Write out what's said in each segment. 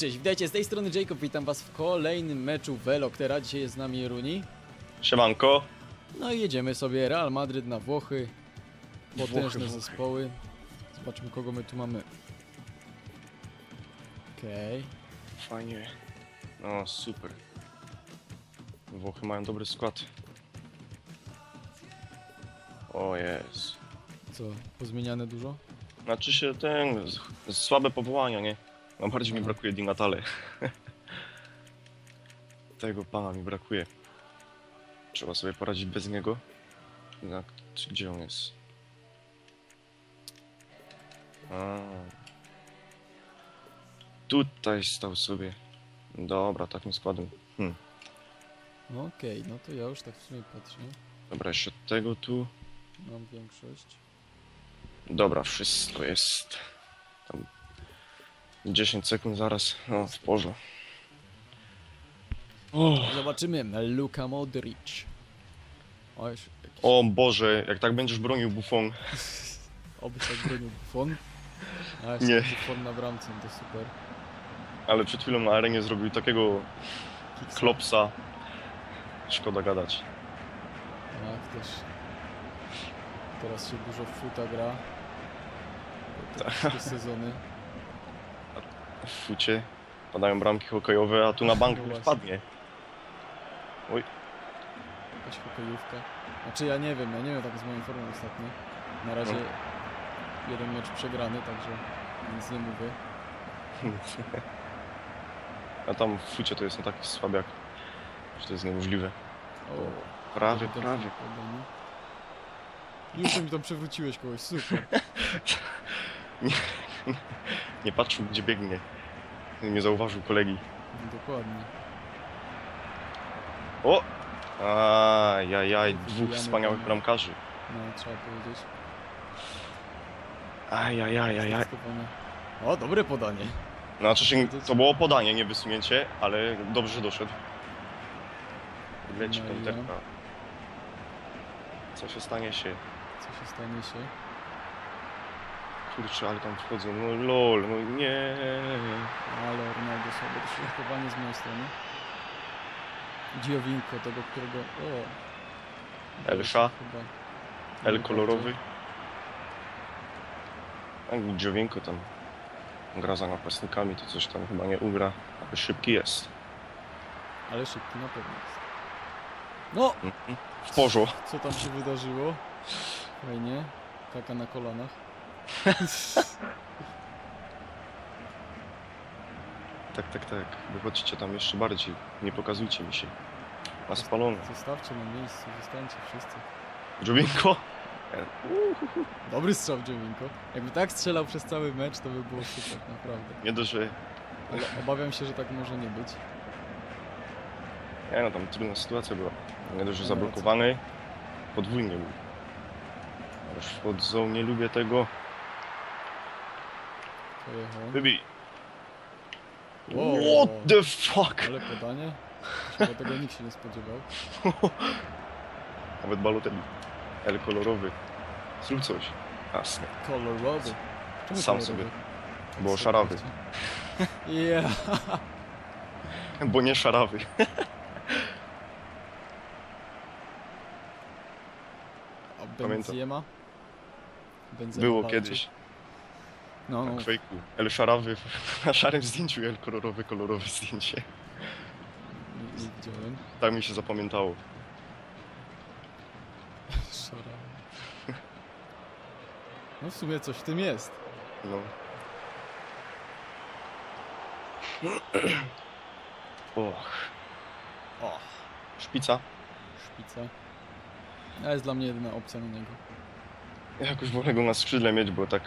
Cześć, witajcie, z tej strony Jacob, witam was w kolejnym meczu Veloktera. Dzisiaj jest z nami Runi. Siemanko. No i jedziemy sobie Real Madryt na Włochy. Potężne Włochy, Włochy. zespoły. Zobaczmy kogo my tu mamy. Okej. Fajnie. No, super. Włochy mają dobry skład. O jest. Co, pozmieniane dużo? Znaczy się ten, z- słabe powołania, nie? No bardziej mi brakuje Di Natale. Tego pana mi brakuje. Trzeba sobie poradzić bez niego. Jak, gdzie on jest? A. Tutaj stał sobie. Dobra, takim składem. Hmm. No okej, no to ja już tak w sumie patrzę. Dobra, jeszcze tego tu. Mam większość. Dobra, wszystko jest. Tam 10 sekund zaraz. No, w porze. O, Zobaczymy, Luka Modric. O, już jakiś... o Boże, jak tak będziesz bronił Buffon. Oby tak bronił Buffon. A jeszcze Nie. Buffon na bramce, to super. Ale przed chwilą na arenie zrobił takiego Kiksa. klopsa. Szkoda gadać. Tak, też. Teraz się dużo w futa gra. Tak. Te, sezony. W fucie padają bramki hokejowe, a tu na bank No właśnie. wpadnie. Jakaś hokejówka. Znaczy ja nie wiem, ja nie wiem tak z moją formą ostatnio. Na razie No. jeden mecz przegrany, także nic nie mówię. A tam w fucie to jest no taki słabiak, że to jest niemożliwe. O, Prawie, ewidentnie prawie. podanie. Już mi tam przewróciłeś kogoś, super. Nie patrzył gdzie biegnie. Nie zauważył kolegi. Dokładnie. O! Ajajaj, dwóch wspaniałych bramkarzy. No, trzeba powiedzieć. Ajajajajaj. O, dobre podanie. Znaczy się, to było podanie, nie wysunięcie, ale dobrze doszedł. Leci No i piąterka. Co się stanie się? Co się stanie się? Kurczę, ale tam wchodzą. No lol, no nie. Ale Ronaldo słabe dośrodkowanie z mojej strony. Giowinko, tego, którego... O! Elsza? Chyba. L Nie kolorowy. A Dziowienko tam gra za napastnikami, to coś tam chyba nie ugra, ale szybki jest. Ale szybki na pewno jest. No! Mhm. W porzu. Co tam się wydarzyło? Fajnie. Kaka na kolanach. Tak, tak, tak. Wychodźcie tam jeszcze bardziej. Nie pokazujcie mi się. Na spalone. Zostawcie na miejscu, zostańcie wszyscy. Dziowienko? Dobry strzał Giowinko. Jakby tak strzelał przez cały mecz, to by było super, naprawdę. Nie że... Ale obawiam się, że tak może nie być. Nie no, tam trudna sytuacja była. Nie dość, że No, zablokowany. Podwójnie był. Już wchodzą, nie lubię tego. Wybij. Wow. What the fuck? Ale podanie? Chyba tego nikt się nie spodziewał. Nawet Balotelli. L kolorowy. Zrób coś. Jasne. Kolorowy. Czemu Sam kolorowy? sobie. Tak sobie szarawy. Yeah. Bo nie szarawy. A Pamiętam. Benzema? Benzema Było walczy. kiedyś. No, no. Na kwejku. L szarawy. Na szarym zdjęciu L kolorowy, kolorowe zdjęcie. Widziałem. Tak mi się zapamiętało. Szarawy. No w sumie coś w tym jest. No. Och. O, Szpica. szpica. To jest dla mnie jedyna opcja na niego. Ja jakoś wolę go na skrzydle mieć, bo tak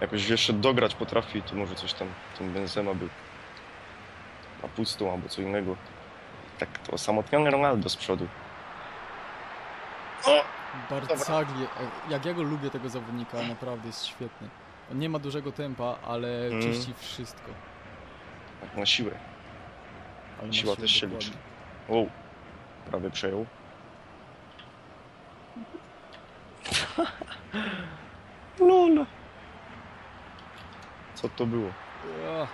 jakoś jeszcze dograć potrafi, to może coś tam ten Benzema był na pustą albo co innego. Tak to osamotniony Ronaldo z przodu. O! Barcaglie, e, jak ja go lubię tego zawodnika, naprawdę jest świetny. On nie ma dużego tempa, ale Mm. czyści wszystko. Tak na siłę. Ale Siła siłę też się dokładnie. liczy. Wow. Prawie przejął. Lol. Co to było? Ja,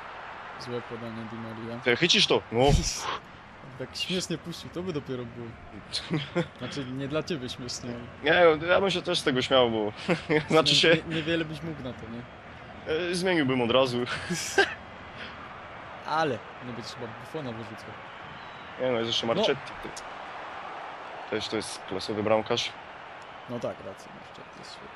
Złe podanie Di Maria. Ty chycisz to? No. Tak śmiesznie puścił, to by dopiero było. Znaczy, nie dla ciebie śmiesznie. Nie, ja bym się też z tego śmiał, bo znaczy się Nie, niewiele byś mógł na to, nie? e, zmieniłbym od razu. Ale nie być chyba bufona wyrzucał. Nie no, jest jeszcze Marchetti. Też to jest klasowy bramkarz. No tak, racja, to jest świetnie.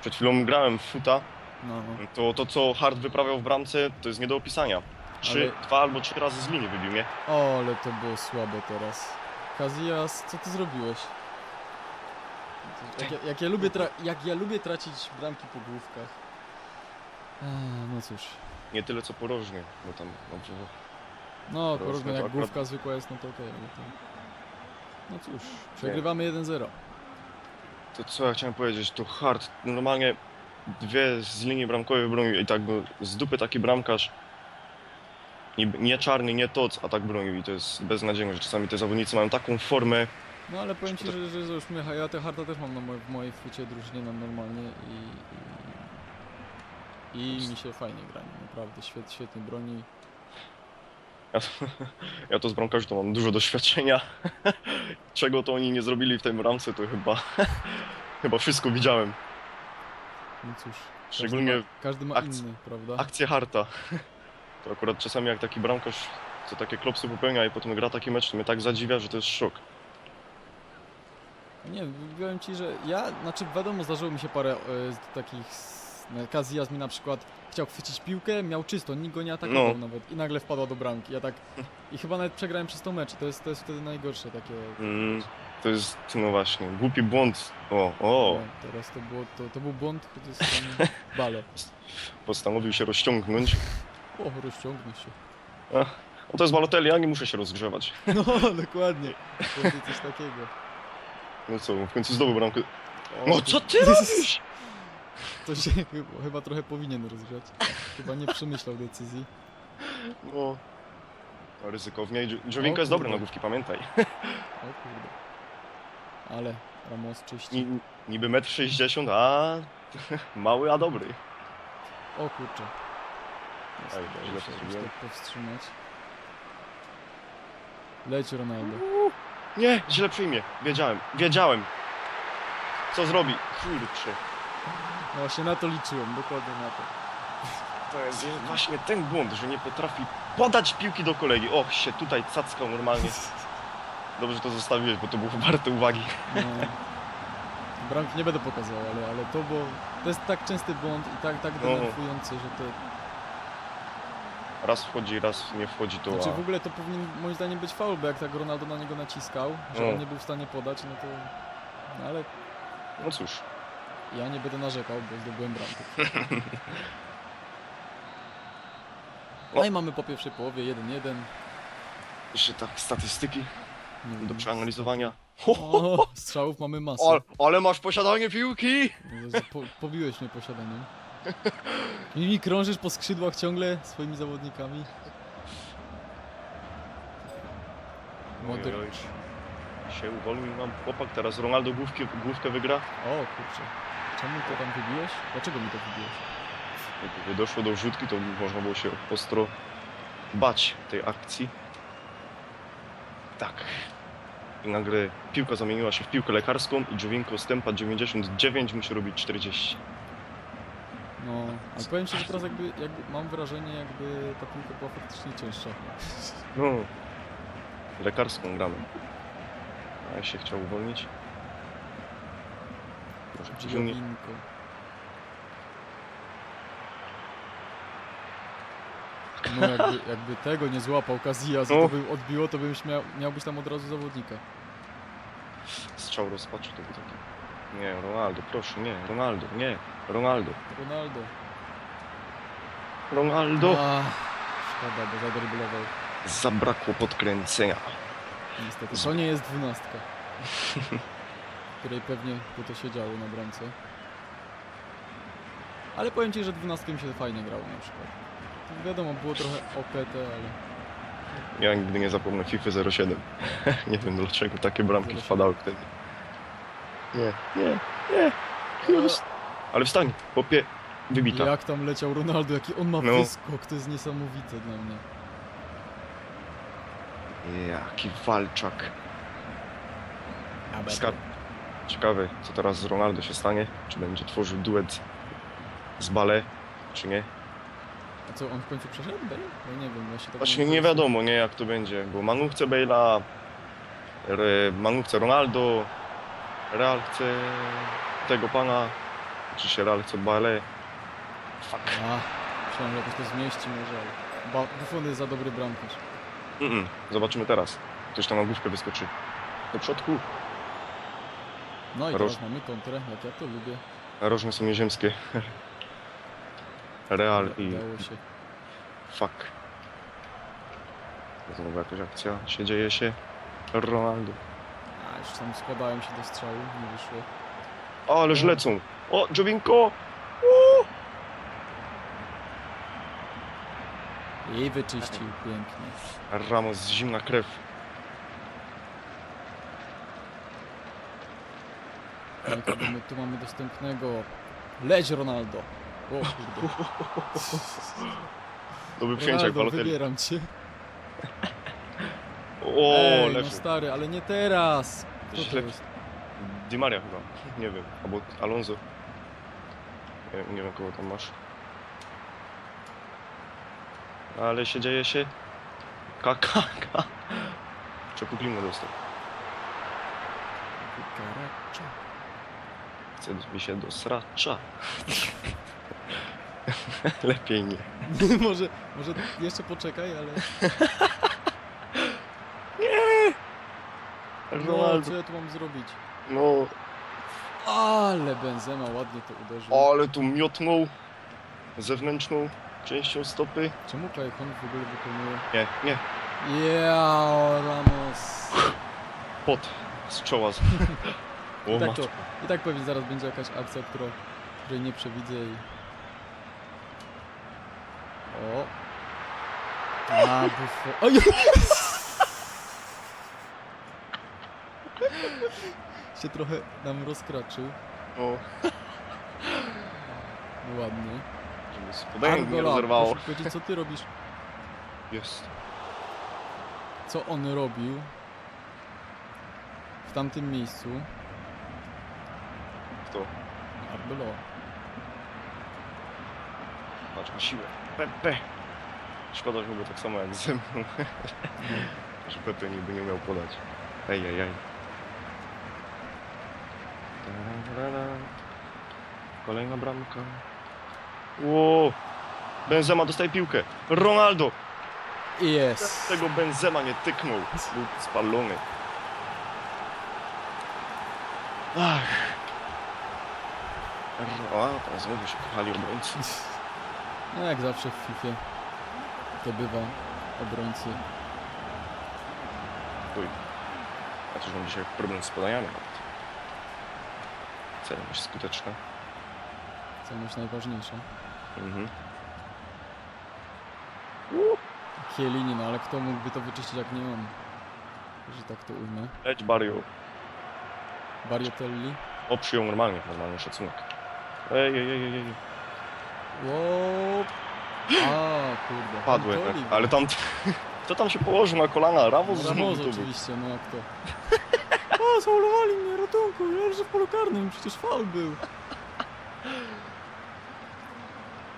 Przed chwilą grałem w futa. No, no. To, to co Hart wyprawiał w bramce, to jest nie do opisania. Trzy, Ale- dwa albo trzy razy z linii wybił mnie. O, ale to było słabe teraz. Kazijas, co ty zrobiłeś? Jak ja, jak ja, lubię, tra- jak ja lubię tracić bramki po główkach. No cóż. Nie tyle co porożnie, bo tam dobrze. No, Proszę, porówno to jak główka zwykła jest, no to okej, ale to... No cóż, przegrywamy 1-0. To co ja chciałem powiedzieć, to Hart normalnie dwie z linii bramkowej bronił i tak z dupy taki bramkarz. Nie czarny, nie toc, a tak bronił i to jest beznadziejne, że czasami te zawodnicy mają taką formę. No ale powiem ci, że, że, że już mnie, ja te harta też mam na moj, w mojej fucie drużynie normalnie i, i, i mi się fajnie gra, naprawdę, świet, świetnie broni. Ja to, ja to z bramkarzy to mam dużo doświadczenia. Czego to oni nie zrobili w tej bramce, to chyba, chyba wszystko widziałem. No cóż, Szczególnie każdy ma, każdy ma akc- inny, prawda? akcję Harta. To akurat czasami jak taki bramkarz co takie klopsy popełnia i potem gra taki mecz, to mnie tak zadziwia, że to jest szok. Nie, powiem ci, że ja, znaczy wiadomo, zdarzyło mi się parę z takich Kazijas mi na przykład chciał chwycić piłkę, miał czysto, nikt go nie atakował No. nawet i nagle wpadła do bramki. Ja tak i chyba nawet przegrałem przez to mecz. To jest, to jest wtedy najgorsze takie. Mm, to jest, no właśnie, głupi błąd. O, o, No, teraz to było, to, to był błąd ze strony Bale. postanowił się rozciągnąć. O, rozciągnij się. No to jest Balotelli, ja nie muszę się rozgrzewać. No, dokładnie. To jest coś takiego. No co, w końcu zdobył bramkę. O, No co ty robisz? To się chyba, chyba trochę powinien rozgrzać. Chyba nie przemyślał decyzji. No. No, ryzykownie. Dż- O jest dobry kurde. na główki, pamiętaj. O kurde. Ale Ramos czyści. Ni, niby 1,60 m, a mały, a dobry. O kurczę. Jest, Ej, udało źle się to jakoś zrobiłem. tak powstrzymać. Leć Ronaldo. Nie, źle przyjmie. Wiedziałem, wiedziałem. Co zrobi? Kurczę. No właśnie na to liczyłem, dokładnie na to. To jest właśnie ten błąd, że nie potrafi podać piłki do kolegi. Och, się tutaj cackał normalnie. Dobrze to zostawiłeś, bo to było warte uwagi. No. Bramki nie będę pokazał, ale, ale to było... To jest tak częsty błąd i tak, tak No. denerwujący, że to... Raz wchodzi, raz nie wchodzi, to... Znaczy w ogóle to powinien moim zdaniem być faul, bo jak tak Ronaldo na niego naciskał, że No. on nie był w stanie podać, no to... No ale No cóż, ja nie będę narzekał, bo zdobyłem bramkę. No i mamy po pierwszej połowie 1-1. jeszcze tak statystyki Nie do przeanalizowania. O, strzałów mamy masę. O, ale masz posiadanie piłki! Jezu, Po, pobiłeś mnie posiadaniem. I krążysz po skrzydłach ciągle swoimi zawodnikami. Oj, oj. Się uwolnił nam chłopak, teraz Ronaldo główkę, główkę wygra. O kurczę. Czemu to tam wybiłeś? Dlaczego mi to wybiłeś? Gdyby doszło do wrzutki, to można było się ostro bać tej akcji. Tak. I nagle piłka zamieniła się w piłkę lekarską i Jovinko stępa 99 musi robić 40. No, ale powiem ci, że teraz jakby, jakby mam wrażenie, jakby ta piłka była faktycznie cięższa. No. Lekarską gramy. A ja się chciał uwolnić. Przyjemnie. Giovinko. No jakby, jakby tego nie złapał Casillas i No. to by odbiło, to bym miał, miał być tam od razu zawodnika. Strzał rozpaczu to był taki. Nie, Ronaldo, proszę, nie, Ronaldo, nie, Ronaldo, Ronaldo. Ronaldo. Ach, szkoda, bo zadryblował. Zabrakło podkręcenia. Niestety. To nie jest dwunastka. której pewnie by to się działo na bramce. Ale powiem ci, że dwunastkiem mi się fajnie grało na przykład. Wiadomo, było trochę OPT, ale Ja nigdy nie zapomnę FIFA 07. nie wiem dlaczego takie bramki 07. wpadały wtedy. Nie, nie, nie. Just. Ale wstań, chłopie. Wybita. Jak tam leciał Ronaldo, jaki on ma No. wyskok, to jest niesamowite dla mnie. Jaki walczak. Ja Skarb. Ciekawe, co teraz z Ronaldo się stanie. Czy będzie tworzył duet z Bale, czy nie. A co, on w końcu przeszedł, Bale? Ja nie wiem, ja się tak Właśnie nie wiadomo, nie, jak to będzie, bo Manu chce Bale'a, Re- Manu chce Ronaldo, Real chce tego pana, czy się Real chce Bale. Fuck. A, myślałem, że jakoś to zmieści może, ale... Ba Buffon jest za dobry bramkarz. Mm -mm. Zobaczymy teraz. Ktoś tam na główkę wyskoczy. Do przodku. No i Roż- teraz mamy kontrę, jak ja to lubię. Narożne są nieziemskie. Real i się. fuck. Znowu jakaś akcja się dzieje się. Ronaldo. A, już tam składają się do strzału, nie wyszło. O, ależ lecą. O, Jovinko! I wyczyścił pięknie. Ramos, zimna krew. No i kogo my tu mamy dostępnego? Leć Ronaldo! O kurde. Dobry przyjęcie jak Ronaldo, Balotelli. wybieram cię. O, Ej, no stary, ale nie teraz. Kto to jest? Di Maria chyba. Nie wiem. Albo Alonso. Nie, nie wiem kogo tam masz. Ale się dzieje się. Kakaka. Czepuklinę dostał. Kukaracza. Chce mi się do sracza. Lepiej nie. może, może jeszcze poczekaj, ale... No, co Ronaldo. ja tu mam zrobić? No, Ale Benzema ładnie to uderzył. ale tu miotnął zewnętrzną częścią stopy. Czemu Kajkon w ogóle wykonuje? Nie, nie. Ja, Ramos. Pot z czoła. Z... I tak, to, I tak pewnie zaraz będzie jakaś akcja, która, której nie przewidzę i... O! A, bufo... Oj! się trochę nam rozkraczył. O, No ładnie. żeby spodenki nie rozerwało. proszę powiedzieć, co ty robisz? Jest. Co on robił w tamtym miejscu? Kto? Arbelo. Patrz na siłę. Pepe. Szkoda, że byłby tak samo jak ze mną. że Pepe niby nie umiał podać. Ej, ej, ej. Kolejna bramka. Ło! Benzema dostaje piłkę. Ronaldo! Jest. Tego Benzema nie tyknął. Był spalony. Ach. O, teraz znowu się kochali obrońcy. No jak zawsze w FIFA to bywa obrońcy. Uj. A też mam dzisiaj problem z podaniami nawet. Celność skuteczna. Celność najważniejsza. Mhm. Kielini, no ale kto mógłby to wyczyścić jak nie on? Że tak to ujmę. Leć Barrio. Bariotelli. O, przyjął normalnie, normalny szacunek. Ej, ej, ej, ej, ej. Ło! A, kurde. Padły, Antoli. tak. ale tam... Kto tam się położył na kolana? Ramos znowu Ramos oczywiście, no jak to. A, zaulowali mnie, ratunku, ja leżę w polu karnym, przecież faul był.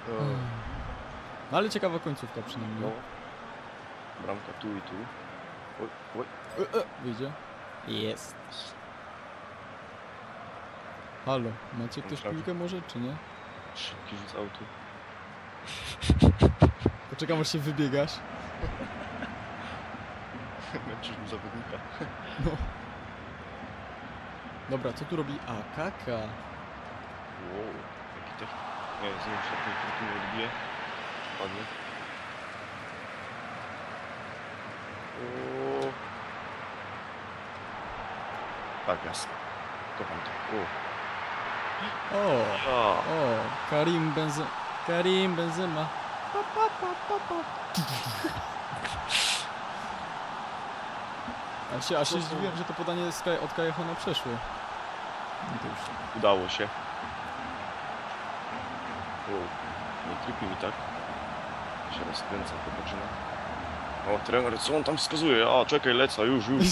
O, No ale ciekawa końcówka przynajmniej. No. Bramka tu i tu. Oj, oj. E, e, wyjdzie. Jest. Halo, macie ktoś że- piłkę może, czy nie? Szybki rzut autu. Poczekam aż się wybiegasz. Męczysz mu zawodnika. No. Dobra, co tu robi Akaka? Wow, jaki też... Nie, znowu się tej piłki nie odbije. Ładnie. O. Tak, jasne. Kocham to. O. O, Karim Benzema. Karim Benzema. Pa, pa, pa, pa, pa. A się, a się zdziwiłem, że to podanie z Kaj, od Kajachona przeszło. No to już. udało się. Wow, nie kliknij mi tak. Się rozkręca, popatrzymy. O, trener, co on tam wskazuje? A, czekaj, lecę, już, już.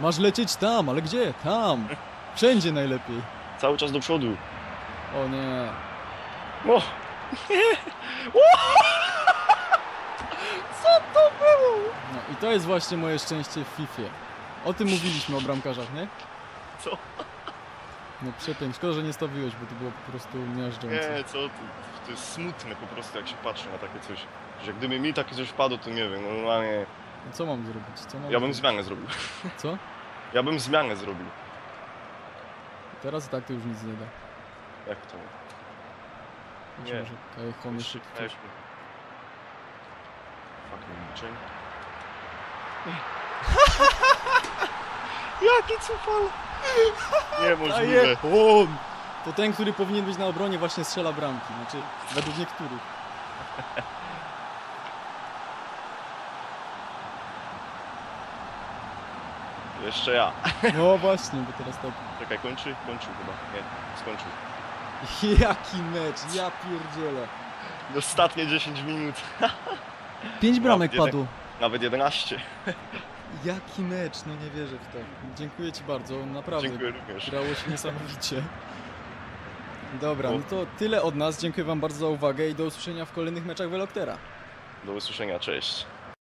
Masz lecieć tam, ale gdzie? Tam. Wszędzie najlepiej. Cały czas do przodu. O nie. O! No i to jest właśnie moje szczęście w FIFA. O tym mówiliśmy o bramkarzach, nie? Co? No przepięknie. Szkoda, że nie stawiłeś, bo to było po prostu miażdżące. Nie, co ty? To jest smutne po prostu, jak się patrzy na takie coś. Że gdyby mi takie coś wpadło, to nie wiem, no normalnie... No co mam zrobić? Co mam Ja bym zrobić? zmianę zrobił. Co? Ja bym zmianę zrobił. Teraz i tak to już nic nie da. Jak to? Być Nie. może Kajechony szybciej. też. Fucking liczeń. Jaki cufal! Niemożliwe. on! To ten, który powinien być na obronie właśnie strzela bramki. Znaczy, według niektórych. Jeszcze ja. No właśnie, bo teraz tak... Czekaj, kończy? Kończył chyba. Nie, skończył. Jaki mecz, ja pierdzielę. Ostatnie 10 minut. Pięć bramek jeden- padło. Nawet 11. Jaki mecz, no nie wierzę w to. Dziękuję ci bardzo, naprawdę. Dziękuję również. Grało się niesamowicie. Dobra, No. no to tyle od nas. Dziękuję wam bardzo za uwagę i do usłyszenia w kolejnych meczach Veloktera. Do usłyszenia, cześć.